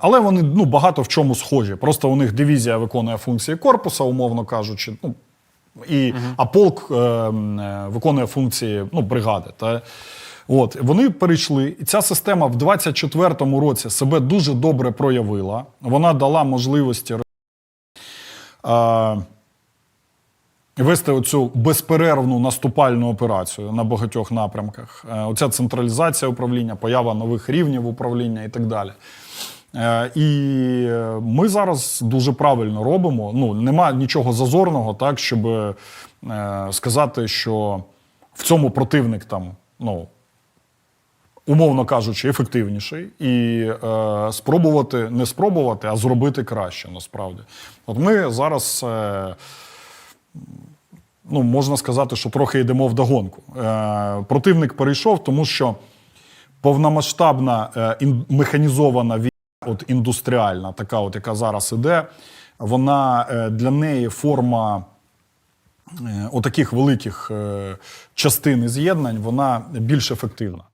але вони ну, багато в чому схожі. Просто у них дивізія виконує функції корпуса, умовно кажучи. Ну, і, А полк е, е, виконує функції ну, бригади. Та, От, вони перейшли, і ця система в 24-му році себе дуже добре проявила. Вона дала можливості е, вести оцю безперервну наступальну операцію на багатьох напрямках. Е, Оця централізація управління, поява нових рівнів управління і так далі. Е, І е, ми зараз дуже правильно робимо. Ну, нема нічого зазорного, так, щоб е, сказати, що в цьому противник там, ну, умовно кажучи, ефективніший, і е, спробувати не спробувати, а зробити краще насправді. От ми зараз. Е, ну, можна сказати, що трохи йдемо в догонку. Е, противник перейшов, тому що повномасштабна е, механізована війна, от індустріальна, така, от, яка зараз іде, вона е, для неї форма е, отаких великих е, частин і з'єднань, вона більш ефективна.